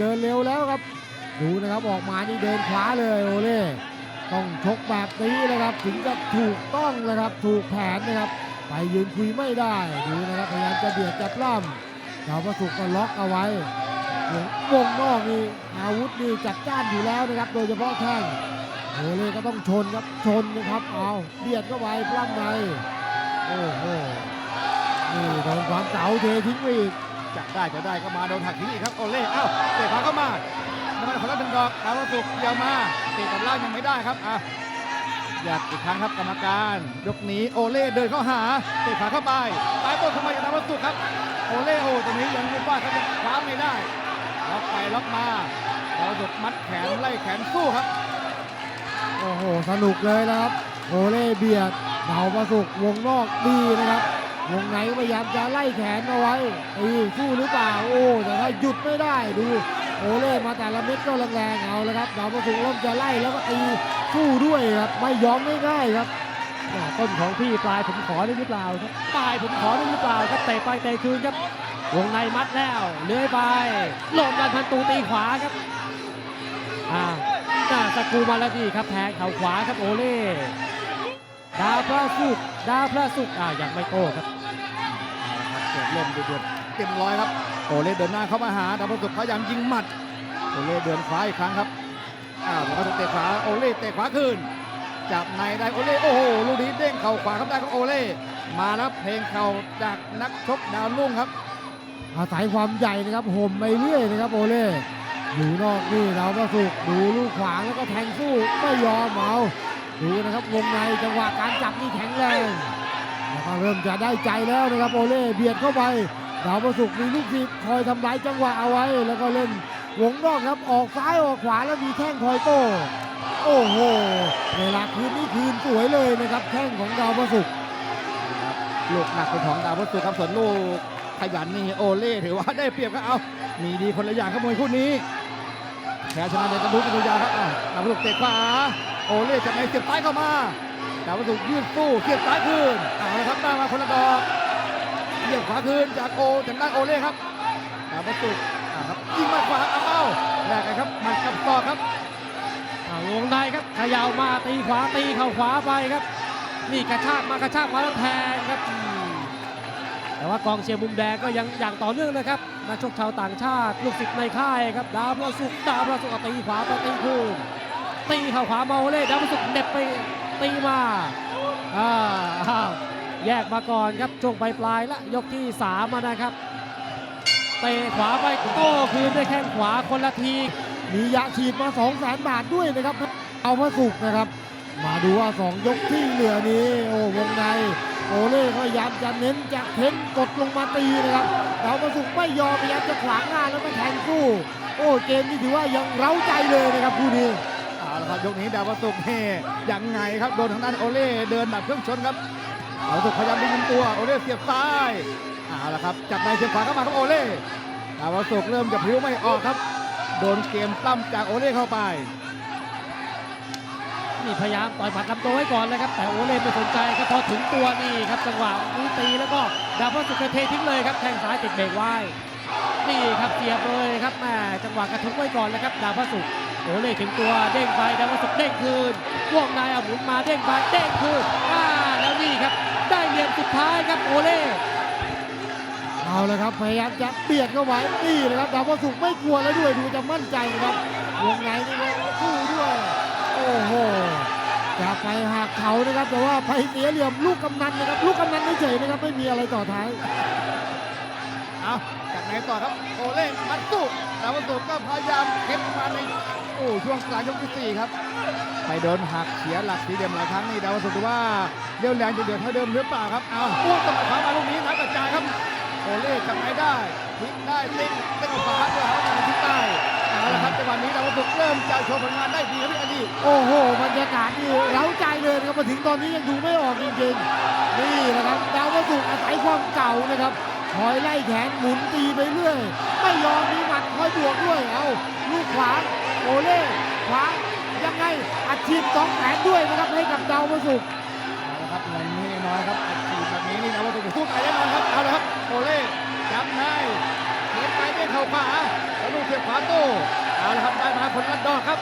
เดินเร็วแล้วครับ ดูนะครับออกมานี่เดินขวาเลยโอเล่ต้องชกแบบนี้นะครับ ถึงจะถูกต้องนะครับ ถูกแผนนะครับ ไปยืนคุยไม่ได้ดูนะครับพยายามจะเบียดจะปล้ำดาวประสุกก็ล็อกเอาไว้วงวงนอกนี่อาวุธนี่จัดจ้านอยู่แล้วนะครับ โดยเฉพาะแข้งโอเล่ก็ต้องชนครับชนนะครับเอาเบียดเข้าไปปล้ำในโอ้โหนี่โดนความเก๋าเททิ้งไปอีก จะได้จะได้ก็มาโดนหักทิ้งอีกครับโอเล่เอ้าเตะขวาเข้ามาแล้วมันคนละหนึ่งดอกดาวสุกเดียวมาเตะกับล่างยังไม่ได้ครับอะอยากอีกครั้งครับกรรมการ ยกนี้โอเล่เดินเข้าหาเตะขาเข้าไปตายต้นเข้ามาจากดาวสุกครับโอเล่โอ้ตรงนี้ยังไม่ว่าเขาจะคว้าไม่ได้ล็อกไปล็อกมาดาวสุกมัดแขนไล่แขนสู้ครับโอ้โหสนุกเลยนะครับโอเล่เบียดเดาประสุกวงนอกดีนะครับ วงในพยายามจะไล่แขนเอาไว้ตีสู้หรือเปล่าโอ้แต่ถ้าหยุดไม่ได้ดูโอเล่มาแต่ละเม็ดก็แรงๆเอาแล้วครับดาประสุกเริ่มจะไล่แล้วก็ตีสู้ด้วยครับไม่ยอมง่ายๆครับต้นของพี่ปลายผมขอได้หรือเปล่าครับปลายผมขอได้หรือเปล่าครับเตะไปเตะคืนครับวงในมัดแล้วเลื้อยไปลมดันพันตูตีขวาครับอ่าน้าสกูมาแล้วนี่ครับแทงเข่าขวาครับโอเล่ดาวพระสุกร์ดาวพระสุกร์อ่ายังไม่โต้ครับ เกิดเริ่มเดือดๆเต็มร้อยครับโอเล่เดินหน้าเข้ามาหาดาวประสุกพยายามยิงหมัดโอเล่เดินขวาอีกครั้งครับอ้าวดาวประสุกเตะขวาโอเล่เตะขวาคืนจับในได้โอเล่โอ้โหลูกนี้เด้งเข่าขวาครับได้ของโอเล่มาแล้วเพลงเข่าจากนักชกดาวรุ่งครับ อาศัยความใหญ่นะครับห่มไปเรื่อยนะครับโอเล่อยู่นอกนี่เราประสุกดูลูกขวางแล้วก็แทงสู้ไม่ยอมเอาดูนะครับวงในจังหวะการจับนี่แข็งแรง แล้วก็เริ่มจะได้ใจแล้วนะครับโอเล่เบียดเข้าไปดาวประสุกมีลูกศิษย์คอยทำลายจังหวะเอาไว้ แล้วก็เล่นวงนอกครับออกซ้ายออกขวาแล้วมีแข้งคอยโต้โอ้โหเวลาคืนนี่คืนสวยเลยนะครับแข้งของดาวประสุกลูกหนักเป็นของดาวประสุกครับส่วนลูกขยันนี่โอเล่ถือว่าได้เปรียบครับเอา มีดีคนละอย่างครับมวยคู่นี้แพ้ชนะเดชนุกันตัวยาครับดาวประสุกเตะขวาโอเล่จากในเสียบซ้ายเข้ามา ดาวประสุกยืดสู้เสียบซ้ายคืนเอาละครับได้มาคนละดอกเสียบขวาคืนจากโอจากด้านโอเล่ครับดาวประสุกอาครับยิงมาขวาเอาเอาแลกกันครับหมันกับศอครับวงในครับขยาวมาตีขวาตีเข่าขวาไปครับ นี่กระชากมากระชากมาแล้วแทงครับ แต่ว่ากองเชียร์มุมแดงก็ยังอย่างต่อเนื่องนะครับนักชกชาวต่างชาติลูกศิษย์ในค่ายครับดาวพระสุกดาวพระสุกตีขวาไปตีคืนตีเข่าขวาเมาโอเล่ดาวพระสุกเหน็บไป ตีมาอ้าวแยกมาก่อนครับช่วงปลายปลายละยกที่สามอะนะครับเตะขวาไปโต้คืนด้วยแข้งขวาคนละที มียาฉีดมา2 0 0แสนบาทด้วยนะครับ เอาพระสุกนะครับ มาดูว่า 2 ยกที่เหลือนี้ โอ้วงใน โอเล่ก็พยายามจะเน้นจะเค้นกดลงมาตีนะครับเอาพระสุกไม่ยอมพยายามจะขวางหน้าแล้วก็แทงสู้ โอ้เกมนี้ถือว่ายังเร้าใจเลยนะครับคู่นี้ ละครับยกนี้ดาวประสุกเฮยังไงครับโดนทางด้านโอเล่เดินแบบเครื่องชนครับดาวประสุกพยายามดึงตัวโอเล่เสียบซ้ายเอาละครับจับในเสียบขวาเข้ามาครับโอเล่ดาวประสุกเริ่มจะพลิ้วไม่ออกครับ โดนเกมปล้ำจากโอเล่เข้าไปนี่พยายามต่อยหมัดลำตัวไว้ก่อนเลยครับ แต่โอเล่ไม่สนใจครับพอถึงตัวนี่ครับจังหวะนี้ตีแล้วก็ดาวพระสุกร์เททิ้งเลยครับแทงซ้ายติดเบรกไว้ นี่ครับเสียบเลยครับแม่จังหวะกระทุ้งไว้ก่อนเลยครับดาวพระสุกร์โอเล่ถึงตัวเด้งไปดาวพระสุกร์เด้งคืนวงในเอาหมุนมาเด้งไปเด้งคืนอ่าแล้วนี่ครับ ได้เหลี่ยมสุดท้ายครับโอเล่เอาละครับพยายามจะเบียดเข้าไว้นี่นะครับดาวพระสุกร์ไม่กลัวแล้วด้วยดูจะมั่นใจนะครับวงในนี่ก็สู้ด้วย โอ้โหจะไปหักเขานะครับแต่ว่าไปเสียเหลี่ยมลูกกำนันนะครับลูกกำนันเฉยๆนะครับไม่มีอะไรต่อท้าย กไหนต่อครับโอเล่มัดสู้ดาวสุกก็พยายามเข็นมาในโอ้ช่วงกลางยกที่สี่ครับ ไปโดนหักเสียหลักสีเหลี่ยมหลายครั้งนี่ดาวสุกดูว่าเรี่ยวแรงจะเดือดเท่าเดิมหรือเปล่าครับเอาอ้วกตบขวามาลูกนี้นัดกระจายครับโอเล่จับไหนได้พลิกได้เต้นเต้นขวาด้วยเขาทางทิศใต้เอาละครับจังหวะนี้ดาวสุกเริ่มจะโชว์ผลงานได้ดีครับพี่อดีโอ้โหบรรยากาศนี่เร้าใจเลยนะครับมาถึงตอนนี้ยังดูไม่ออกจริงๆนี่นะครับดาวพระศุกอาศัยความเก่านะครับ คอยไล่แขนหมุนตีไปเรื่อย ไม่ยอมมีหมัดคอยบวกด้วย เอาลูกขวางโอเล่ขวางยังไงอัดฉีดสองแขนด้วยนะครับให้กับดาวพระศุกร์เอาละครับเงินไม่น้อยครับอัดฉีดแบบนี้นี่ดาวประสุกสู้ตายแน่นอนครับเอาละครับโอเล่จับในเข็นไปเด้งเข่าขวาแล้วลูกเสียบขวาโต้เอาละครับได้มาคนละดอกครับ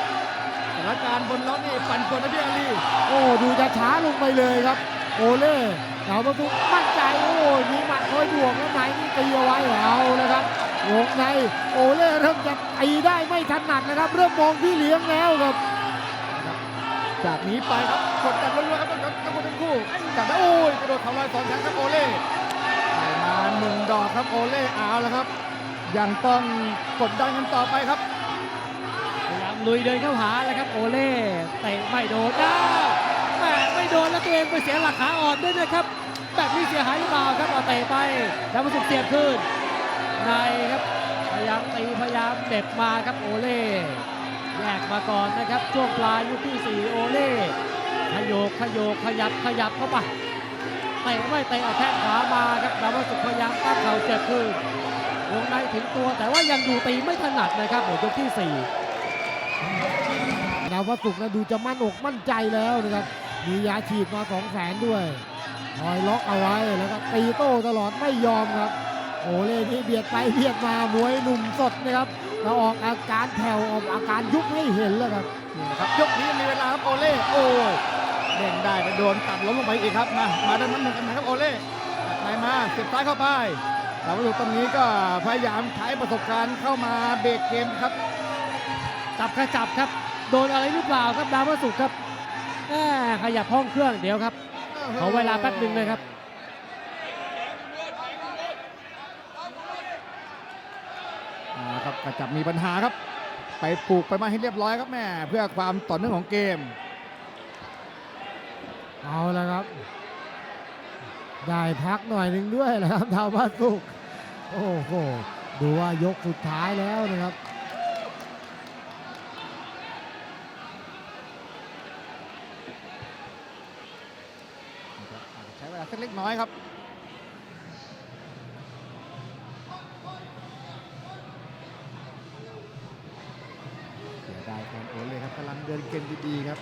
สถานการณ์บนล็อกนี่ปั่นป่วนนะพี่อาลีโอ้ดูจะช้าลงไปเลยครับ โอเล่ดาวประตูมั่น ยบวกแล้วไหนนี่ตีเอาไว้เอาแล้วครับวงในโอเล่เริ่มจะตีได้ไม่ถนัดนะครับ เริ่มมองพี่เลี้ยงแล้วครับ จากนี้ไปครับกดดันล้วนๆครับทั้งทั้งคนทั้งคู่จับได้โอ้ยกระโดดทำลายสองแขนครับโอเล่ได้มาหนึ่งดอกครับโอเล่เอาละครับ ยังต้องกดดันกันต่อไปครับพยายามลุยเดินเข้าหาแล้วครับโอเล่เตะไม่โดนอ้าวแหม่ไม่โดนแล้วตัวเองไปเสียหลักขาอ่อนด้วยนะครับ แบบนี้เสียหายหรือเปล่าครับเอาเตะไปแล้วมันสุกเสียบขึ้นในครับพยายามตีพยายามเด็บมาครับโอเล่แยกมาก่อนนะครับ ช่วงปลายยกที่สี่โอเล่ขยโยกขยโยกขยับขยับเข้าไปเตะไม่เตะเอาแข้งขวามาครับดาวสุกพยายามตั้งเข่าเจ็บขึ้นวงในถึงตัวแต่ว่ายังอยู่ตีไม่ถนัดนะครับหมดยกที่สี่ดาวพระศุกร์นะดูจะมั่นอกมั่นใจแล้วนะครับมียาฉีดมาสองแสนด้วย คอยล็อกเอาไว้แล้วก็ตีโต้ตลอดไม่ยอมครับโอเล่นี่เบียดไปเบียดมามวยหนุ่มสดนะครับแล้วออกอาการแผ่วออกอาการยุบให้เห็นแล้วครับนี่นะครับยกนี้ยังมีเวลาครับโอเล่โอ้ยเด้งได้ไปโดนตัดล้มลงไปอีกครับมามาด้านนั้นหนึ่งกันนะครับโอเล่ตัดในมาเสียบซ้ายเข้าไปแต่วัตถุตรงนี้ก็พยายามใช้ประสบการณ์เข้ามาเบรกเกมครับจับกระจับครับ โดนอะไรหรือเปล่าครับดาวพระศุกร์ครับแหม่ขยับห้องเครื่องเดี๋ยวครับ ขอเวลาแป๊บหนึ่งนะครับครับกระจับมีปัญหาครับ ไปปลูกไปมาให้เรียบร้อยครับแม่เพื่อความต่อเนื่องของเกม เอาละครับ ได้พักหน่อยหนึ่งด้วยนะครับดาวพระศุกโอ้โหดูว่ายกสุดท้ายแล้วนะครับ ใช้เวลาสักเล็ก น้อยครับ เสียดายแทนโอเลยครับกำลังเดินเกมดีๆครับ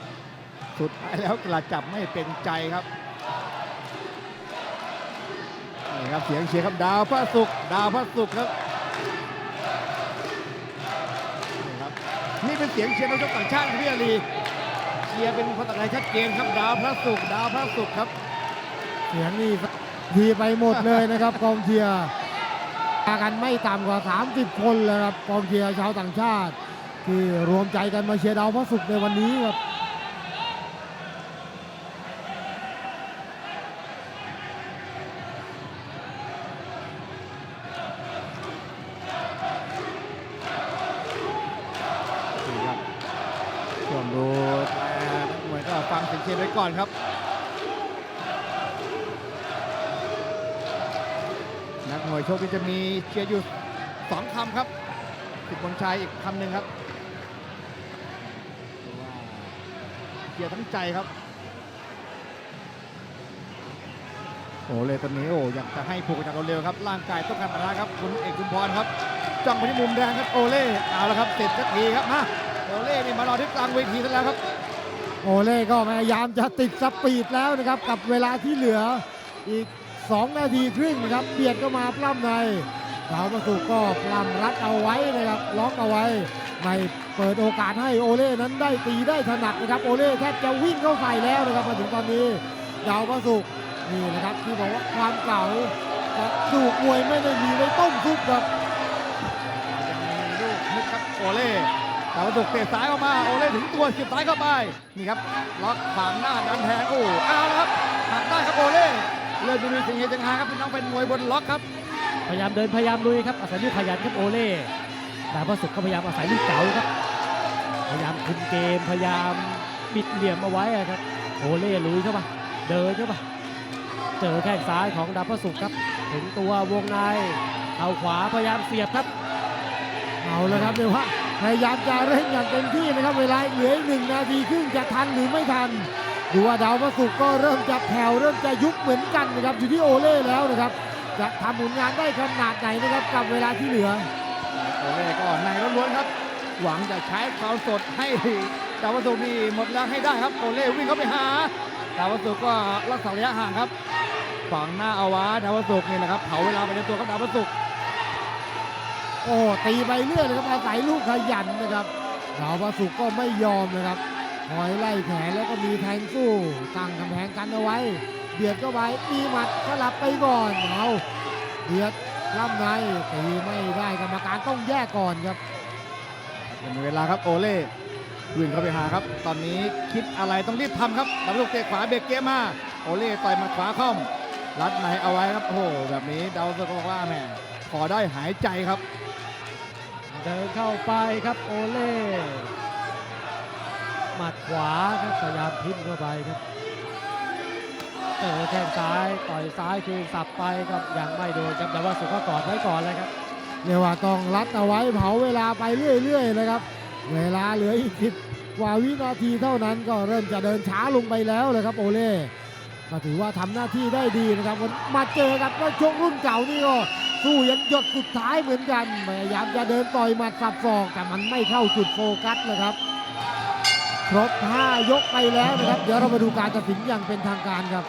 สุดท้ายแล้วกระจับไม่เป็นใจครับนี่ครับเสียงเชียร์ครับดาวพระศุกร์ดาวพระศุกร์ครับนี่ครับนี่เป็นเสียงเชียร์นักชกต่างชาติครับพี่อาลีเชียร์เป็นคนต่างชาติชัดเจนครับดาวพระศุกร์ดาวพระศุกร์ครับ เสียงนี่ทีไปหมดเลยนะครับกองเชียร์มากันไม่ต่ำกว่า 30 คนเลยครับกองเชียร์ชาวต่างชาติ ที่รวมใจกันมาเชียร์ดาวพระศุกร์ในวันนี้ครับ นี่ครับช่วงดูแต่นักมวยก็ฟังเสียงเชียร์ไว้ก่อนครับ นักมวยโชคที่จะมีเชียร์อยู่สองคำครับสิบบนชัยอีกคำหนึ่งครับเชียร์ทั้งใจครับโอ้เลยตอนนี้โอ้อยากจะให้ผูกจากเราเร็วครับ ร่างกายต้องการปะทะครับคุณเอกคุณพรครับจ้องไปที่มุมแดงครับโอเล่เอาละครับเสร็จสักทีครับมาโอเล่นี่มารอที่กลางเวทีซะแล้วครับโอเล่ก็พยายามจะติดสปีดแล้วนะครับ กับเวลาที่เหลืออีก 2 นาทีครึ่งนะครับเบียดก็มาปล้ำในดาวประสุก็ปล้ำรัดเอาไว้นะครับล็อกเอาไว้ไม่เปิดโอกาสให้โอเล่นั้นได้ตีได้ถนัดนะครับโอเล่แทบจะวิ่งเข้าใส่แล้วนะครับมาถึงตอนนี้ดาวประสุกนี่นะครับที่บอกว่าความเก่ากระดูกมวยไม่ได้มีไว้ต้มซุปครับยังมีลูกนึกครับโอเล่แต่ว่าถูกเตะซ้ายออกมาโอเล่ถึงตัวเสียบซ้ายเข้าไปนี่ครับล็อกขวางหน้าดันแทงโอ้เอาละครับหักได้ครับโอเล่ เริ่มจะมีสิ่งเฮจังหาครับพี่น้องเป็นมวยบนล็อกครับ พยายามเดินพยายามลุยครับอาศัยลูกขยันครับโอเล่ดาวพระศุกก็พยายามอาศัยลูกเก๋าครับ พยายามคุมเกมพยายามบิดเหลี่ยมเอาไว้ครับโอเล่ลุยเข้ามาเดินเข้ามาเจอแข้งซ้ายของดาวพระศุกครับ ถึงตัววงในเอาขวาพยายามเสียบครับ เอาเลยครับเดี๋ยวว่าพยายามจะเร่งอย่างเต็มที่นะครับเวลาเหลืออีกหนึ่งนาทีครึ่งจะทันหรือไม่ทัน ดูว่าดาวพระศุกร์ก็เริ่มจะแผ่วเริ่มจะยุบเหมือนกันนะครับอยู่ที่โอเล่แล้วนะครับ จะทำผลงานได้ขนาดไหนนะครับกับเวลาที่เหลือโอเล่ก็ในล้วนๆครับ หวังจะใช้ความสดให้ดาวสุกนี่หมดแรงให้ได้ครับโอเล่วิ่งเข้าไปหาดาวสุกก็รักษาระยะห่างครับขวางหน้าเอาไว้ดาวสุกนี่แหละครับเผาเวลาไปในตัวครับดาวสุกโอ้ตีไปเรื่อยเลยครับอาศัยลูกขยันนะครับดาวประสุกก็ไม่ยอมนะครับ คอยไล่แขนแล้วก็มีแทงสู้ตั้งกำแพงกันเอาไว้ เบียดเข้าไปมีหมัดสลับไปก่อนเอาเบียดล่ำในตีไม่ได้กรรมการต้องแยกก่อนครับยังมีเวลาครับโอเล่วิ่งเข้าไปหาครับ ตอนนี้คิดอะไรต้องรีบทำครับดับลูกเตะขวาเบรกเกมมาโอเล่ต่อยหมาขวาค่อมรัดในเอาไว้ครับโอ้โหแบบนี้ดาวสก็บอกว่าแหม่พอได้หายใจครับ เดินเข้าไปครับโอเล่ หมัดขวาครับพยายามพิมพ์เข้าไปครับเจอแข้งซ้ายต่อยซ้ายคืนสับไปครับยังไม่โดนครับแต่ว่าสุกก็กอดไว้ก่อนเลยครับเรียกว่าต้องรัดเอาไว้เผาเวลาไปเรื่อยๆนะครับ เวลาเหลืออีกสิบกว่าวินาทีเท่านั้นก็เริ่มจะเดินช้าลงไปแล้วเลยครับโอเล่ก็ถือว่าทำหน้าที่ได้ดีนะครับมาเจอกับนักชกรุ่นเก่านี่ก็สู้ยันหยดสุดท้ายเหมือนกันพยายามจะเดินต่อยหมัดสับศอกแต่มันไม่เข้าจุดโฟกัสเลยครับ ครบ 5 ยกไปแล้วนะครับ เดี๋ยวเรามาดูการตัดสินอย่างเป็นทางการครับ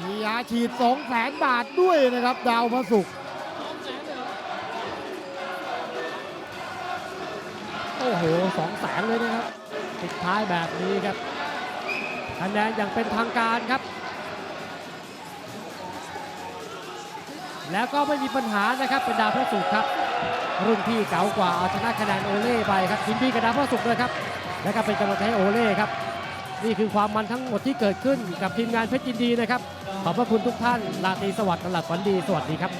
มียาฉีด 2 0 0แสนบาทด้วยนะครับ ดาวพระศุกโอ้โหสองแสนเลยนะครับปิดท้ายแบบนี้ครับคะแนนอย่างเป็นทางการครับ แล้วก็ไม่มีปัญหานะครับเป็นดาวพระศุกครับ รุ่นพี่เก่ากว่าเอาชนะคะแนนโอเล่ไปครับยินดีกับดาวพระศุกเลยครับ และก็เป็นกำลังใจให้โอเล่ครับ นี่คือความมันทั้งหมดที่เกิดขึ้นกับทีมงานเพชรยินดีนะครับ ขอบพระคุณทุกท่านลาตรีสวัสดิ์ตลาดฝันดี สวัสดีครับ